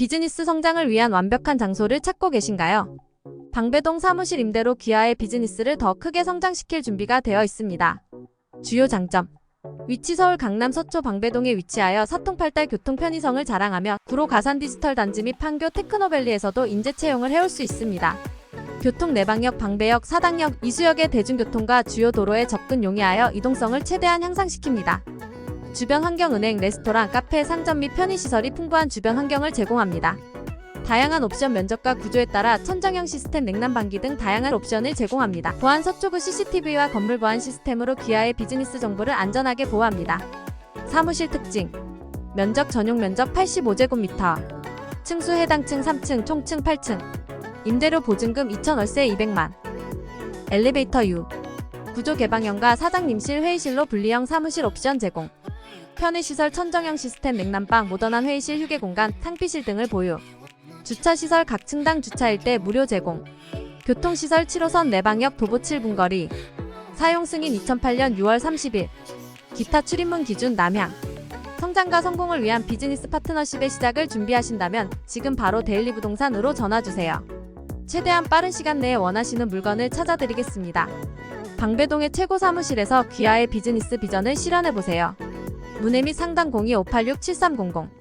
비즈니스 성장을 위한 완벽한 장소를 찾고 계신가요? 방배동 사무실 임대로 기아의 비즈니스를 더 크게 성장시킬 준비가 되어 있습니다. 주요 장점 위치 서울 강남 서초 방배동에 위치하여 사통팔달 교통 편의성을 자랑하며 구로 가산 디지털 단지 및 판교 테크노밸리에서도 인재 채용을 해올 수 있습니다. 교통 내방역 방배역 사당역 이수역의 대중교통과 주요 도로에 접근 용이하여 이동성을 최대한 향상시킵니다. 주변 환경 은행, 레스토랑, 카페, 상점 및 편의시설이 풍부한 주변 환경을 제공합니다. 다양한 옵션 면적과 구조에 따라 천정형 시스템 냉난방기 등 다양한 옵션을 제공합니다. 보안 서초구 CCTV와 건물 보안 시스템으로 기아의 비즈니스 정보를 안전하게 보호합니다. 사무실 특징 면적 전용 면적 85제곱미터 층수 해당 층 3층 총층 8층 임대료 보증금 2,000월세 200만 엘리베이터 U 구조 개방형과 사장님실 회의실로 분리형 사무실 옵션 제공 편의시설 천정형 시스템 냉난방 모던한 회의실 휴게 공간 탕비실 등을 보유 주차시설 각 층당 주차 일 대 무료 제공 교통시설 7호선 내방역 도보 7분 거리 사용 승인 2008년 6월 30일 기타 출입문 기준 남향 성장과 성공을 위한 비즈니스 파트너십의 시작을 준비하신다면 지금 바로 데일리 부동산으로 전화주세요. 최대한 빠른 시간 내에 원하시는 물건을 찾아드리겠습니다. 방배동의 최고 사무실에서 귀하의 비즈니스 비전을 실현해보세요. 및 상담 02-586-7300